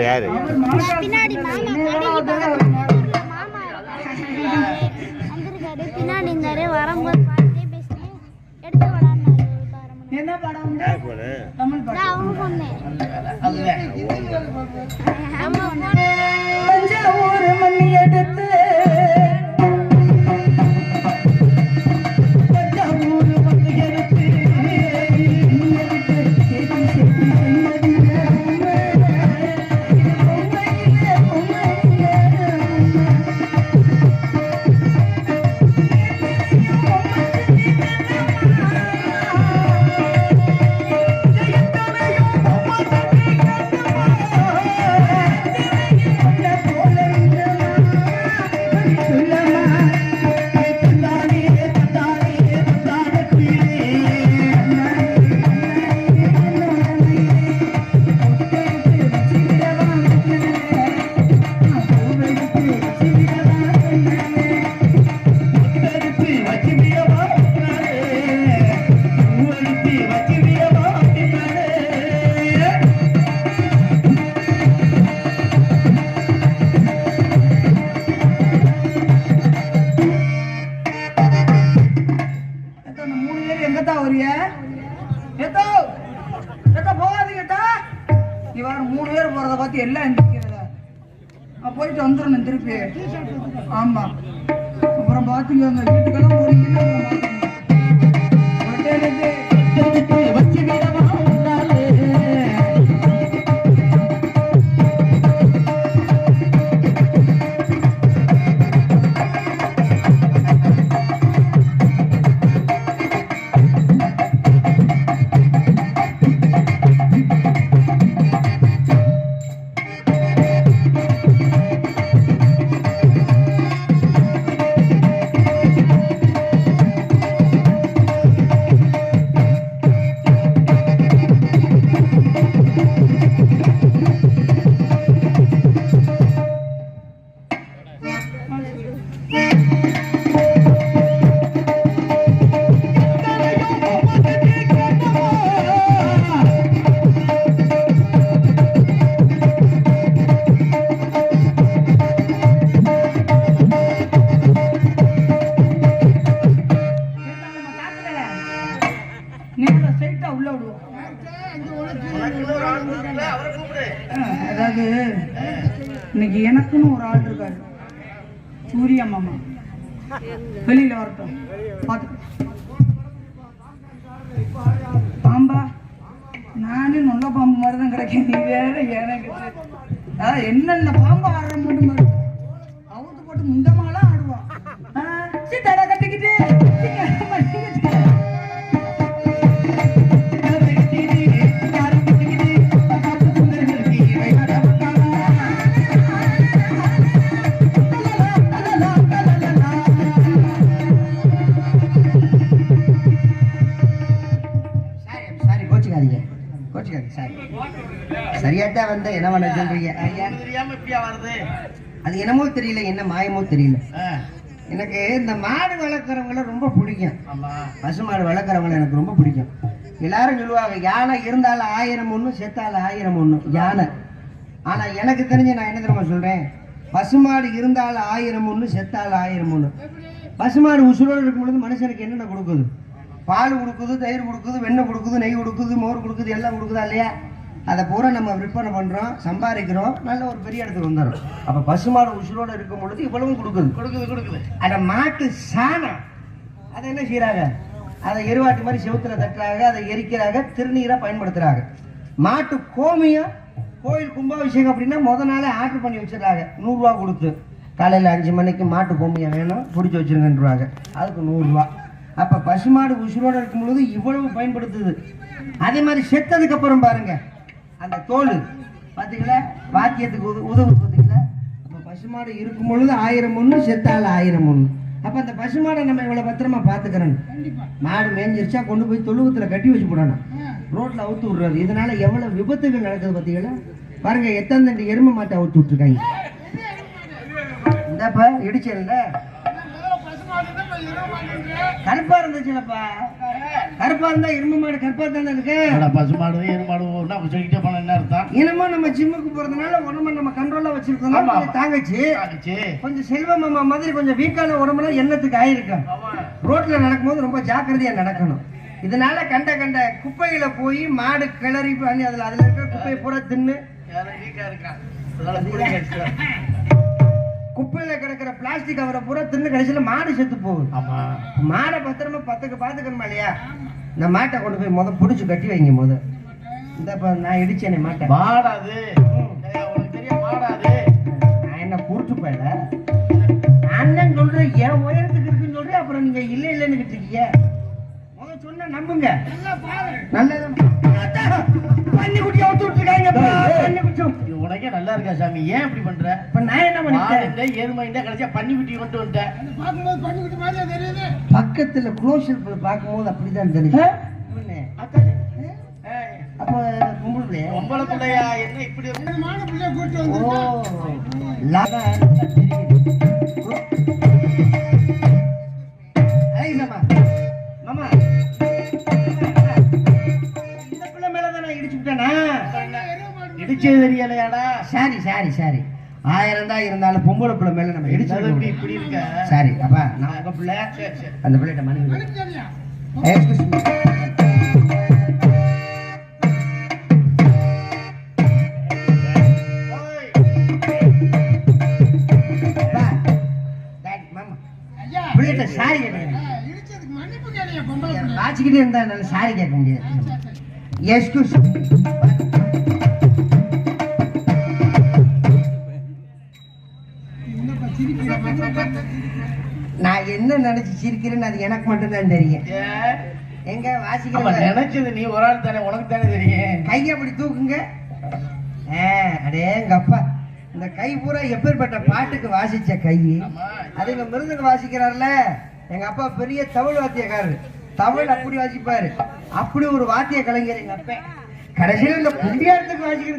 யாரு? ஒரு அரை மணி என்ன படம்? யார் அவங்க பொண்ணு. பொண்ணு தஞ்சாவூர் மண்ணி எடுத்து பார்த்து போயிட்டு வந்துடணும் திருப்பி ஆமா அப்புறம் பாத்துக்கோங்க வீட்டுக்கெல்லாம் போறீங்கன்னா இன்னைக்கு எனக்குன்னு ஒரு ஆள் இருக்காரு. சூரிய மாமா வெளியில வரட்டும். பாம்பா நானே நல்ல பாம்பு மாதிரி தான் கிடைக்கேன். நீ வேற எனக்கு. என்னென்ன பாம்பு ஆடுற மட்டும் அவுத்து போட்டு முண்டமாலாம் கோச்சிக்காதீங்க கோச்சிக்காதீங்க சாரி சரியாத்தான் வந்தேன் என்ன பண்ண சொல்றீங்க? அது என்னமோ தெரியல என்ன மாயமோ தெரியல. எனக்கு இந்த மாடு வளர்க்குறவங்கள ரொம்ப பிடிக்கும். பசு மாடு வளர்க்குறவங்கள எனக்கு ரொம்ப பிடிக்கும். எல்லாரும் சொல்லுவாங்க யானை இருந்தாலும் ஆயிரம் ஒன்று செத்தாலும் ஆயிரம் ஒன்று யானை. ஆனால் எனக்கு தெரிஞ்சு நான் என்ன தெரியுமா சொல்கிறேன் பசுமாடு இருந்தாலும் ஆயிரம் ஒன்று செத்தாலும் ஆயிரம் ஒன்று பசுமாடு உசுரோடு இருக்கும் பொழுது மனுஷனுக்கு என்னென்ன கொடுக்குது? பால் கொடுக்குது தயிர் கொடுக்குது வெண்ணெய் கொடுக்குது நெய் கொடுக்குது மோர் கொடுக்குது எல்லாம் கொடுக்குதா இல்லையா? அதை பூரா நம்ம விற்பனை பண்ணுறோம் சம்பாதிக்கிறோம் நல்ல ஒரு பெரிய இடத்துக்கு வந்துடும் அப்போ பசுமாடு உசுரோடு இருக்கும் பொழுது இவ்வளவும் கொடுக்குது. கொடுக்குது கொடுக்குது. அட மாட்டு சாணம். அதை என்ன செய்றாங்க? அதை எருவாட்டு மாதிரி செவுத்துல தட்டுறாங்க அதை எரிக்கிறாங்க திருநீரை பயன்படுத்துறாங்க. மாட்டு கோமியம் கோயில் கும்பாபிஷேகம் அப்படின்னா முத நாளே ஆர்டர் பண்ணி வச்சிடுறாங்க. நூறுரூவா கொடுத்து. காலையில் அஞ்சு மணிக்கு மாட்டு கோமியம் வேணும் பிடிச்சி வச்சிருங்கன்றாங்க அதுக்கு நூறுரூவா அப்போ பசுமாடு உசுரோடு இருக்கும் பொழுது இவ்வளவு பயன்படுத்துது. அதே மாதிரி செத்ததுக்கு அப்புறம் பாருங்க அந்த தோல் பார்த்தீங்களா வாக்கியத்துக்கு உத உதவுது பார்த்தீங்களா அப்போ பசுமாடு இருக்கும் பொழுது ஆயிரம் ஒன்று செத்தால ஆயிரம் ஒன்று அப்போ அந்த பசுமாடை நம்ம இவ்வளோ பத்திரமா பார்த்துக்கிறோம் மாடு மேஞ்சிருச்சா கொண்டு போய் தொழுவத்தில் கட்டி வச்சு போடணும். ரோட்டில் அவுத்து விடுறது. இதனால எவ்வளோ விபத்துகள் நடக்குது பார்த்தீங்களா பாருங்க எத்தனை தண்டு எருமை மாட்டை அவுத்து விட்டுருக்காங்க. இந்தப்ப இடிச்சல கருப்பா இருந்துச்சுலப்பா. கருப்பா இருந்தா இரும்பு மாடு கருப்பா தானே இருக்கு? பசு மாடு எரு மாடு ஒண்ணா சொல்லிக்கிட்டே போன என்ன அர்த்தம்? இனமா நம்ம ஜிம்முக்கு போறதுனால உடம்ப நம்ம கண்ட்ரோலா வச்சிருக்கோம். கொஞ்சம் தாங்கச்சு. கொஞ்சம் செல்வ மாமா மாதிரி கொஞ்சம் வீக்கான உடம்புல எண்ணத்துக்கு ஆயிருக்கும்? ரோட்ல நடக்கும்போது ரொம்ப ஜாக்கிரதையா நடக்கணும். இதனால கண்ட கண்ட குப்பையில போய் மாடு கிளறி பண்ணி அதுல அதுல இருக்கிற குப்பையை பூரா தின்னு. கிடக்கிற பிளாஸ்டிக் கவரை பூரா தின்னு கடைசியில மாடு செத்து போகுது. ஆமா. மாடை பத்திரமா பத்துக்கு பாத்துக்கணுமா இல்லையா? இந்த மாட்டை கொண்டு போய் முத புடிச்சு கட்டி வைங்க முத. இந்த நான் இடிச்சேனே மாட்டை. மாடாது. நான் என்ன கூட்டு போயில? நான் தான் சொல்றேன் என் உயரத்துக்கு இருக்குன்னு சொல்றேன் அப்புறம் நீங்க இல்ல இல்லைன்னு இருக்கீங்க முத சொன்னா நம்புங்க. நல்லது. பண்ணி குட்டி அவுத்து விட்டுருக்காங்க பண்ணி குச்சம் இது உனக்கே நல்லா இருக்கா சாமி? ஏன் இப்படி பண்ற? இப்ப நான் இல்லை எருமை இல்லை கடைசியா பண்ணி குட்டி கொண்டு வந்துட்டேன். பக்கத்துல க்ளோஸ் பார்க்கும்போது அப்படிதான் தெரியும் அப்போ கும்பிடுலே பொம்பளை பிள்ளையா? என்ன இப்படி இருக்கு? ஓ லாபா தெரியுது. ஐய் மாமா. மாமா. இந்த பிள்ளை மேல தான் இடிச்சு விட்டேனா? இடிச்சது தெரியலையாடா? Sorry sorry sorry. ஆயிரம் தான் இருந்தாலும் பொம்பளை பிள்ளை மேல நம்ம இடிச்சு இப்படி இருக்க. சாரி அப்பா நான் உங்க பிள்ளை அந்த பிள்ளைகிட்ட மனைவி சாரி என்னால சாரி கேட்க முடியாது. எக்ஸ்கியூஸ் நான் என்ன நினைச்சு சிரிக்கிறேன்னு அது எனக்கு மட்டும்தான் தெரியும்? எங்க ஆமா, வாசிக்கிறேன் நினைச்சது நீ ஒரு ஆள் தானே உனக்கு தானே தெரியும். கையை அப்படி தூக்குங்க. அடே எங்க அப்பா. இந்த கை பூரா எப்பேற்பட்ட பாட்டுக்கு வாசிச்ச கை. அது இங்க மிருதங்க வாசிக்கிறார்ல. எங்க அப்பா பெரிய தமிழ் வாத்தியக்காரரு. தமிழ் அப்படி வாசிப்பாரு. அப்படி ஒரு வாத்திய கலைஞர் எங்க அப்பா. கடைசியில் இந்த குண்டியாரத்துக்கு வாசிக்கிற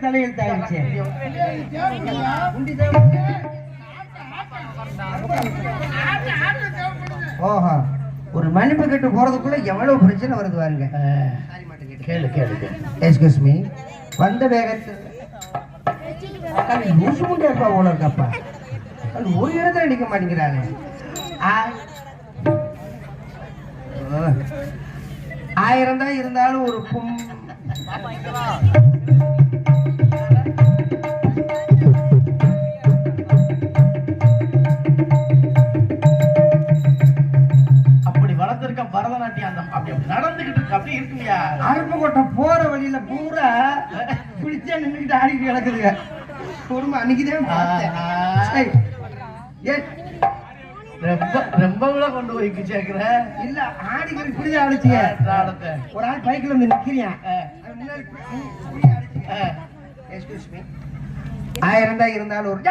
குண்டி தான். ஓஹோ. ஒரு மன்னிப்பு கட்டு போறதுக்குள்ள எவ்வளவு பிரச்சனை வருது பாருங்க. கேளு கேளு எக்ஸ்கியூஸ் மீ வந்த வேகத்தில் லூசு முண்டே இருப்பா போல இருக்கப்பா அது ஒரு இடத்துல அடிக்க மாட்டேங்கிறாங்க. ஆயிரம் தான் இருந்தாலும் ஒரு கும் வழியில பூரா பிடிச்சா நின்றுக்கிட்டு ஆடிட்டு கிடக்குதுங்க. குடும்பம் அன்னைக்குதான் ரொம்ப ரொம்ப கூட கொண்டு போய் சேர்க்கிற? இல்ல ஆடிக்கிட்டு இப்படிதான் ஆடிச்சிங்க நாடத்தை ஒரு ஆள் பைக்ல வந்து me. ஆயிரம் தான் இருந்தாலும் ஒரு.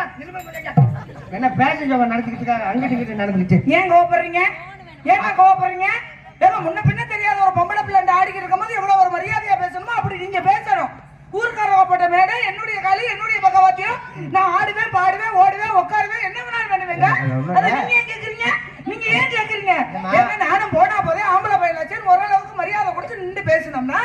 என்ன பேசஞ்சவங்க நடத்திக்கிட்டு அங்கிட்டு நடந்துக்கிட்டு. ஏன் கோவப்படுறீங்க? ஏன் கோவப்படுறீங்க? ஏதோ முன்ன பின்ன தெரியாத ஒரு பொம்பளை பிள்ளை இந்த ஆடிக்கிட்டு இருக்கும்போது எவ்வளவு ஒரு மரியாதையா பேசணுமோ அப்படி நீங்க பேசணும் ஊருக்காரவப்பட்ட மேடை என்னுடைய களி என்னுடைய பகவாத்தியம் நான் ஆடுவேன் பாடுவேன் ஓடுவேன் உட்காருவேன் என்ன வேணாலும் பண்ணுவேங்க அதை நீங்க ஏன் கேக்குறீங்க நீங்க ஏன் கேக்குறீங்க ஏங்க நானும் போனா போதே ஆம்பளை பையனாச்சும் ஓரளவுக்கு மரியாதை கொடுத்து நின்று பேசணும்னா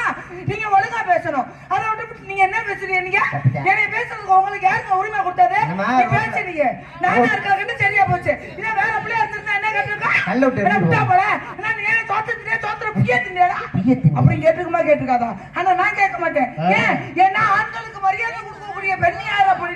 நீங்க ஒழுங்கா பேசணும் அதை விட்டு நீங்க என்ன பேசுறீங்க? நீங்க? என்னை பேசுறதுக்கு உங்களுக்கு யாருக்கு உரிமை கொடுத்தது? நீ பேசுறீங்க. நானா இருக்காங்கன்னு சரியா போச்சு. இதை வேற பிள்ளையா இருந்திருந்தா என்ன கேட்டிருக்கா? கல்ல விட்டு போல? என்ன நீ ஏன் தோத்து தின்னே தோத்துற பிய தின்னே. அப்படி கேட்டுக்குமா கேட்டுக்காதா ஆனா நான் கேட்க மாட்டேன். ஏன்? ஏன்னா ஆண்களுக்கு மரியாதை கொடுக்கக்கூடிய பெண் யார் அப்படி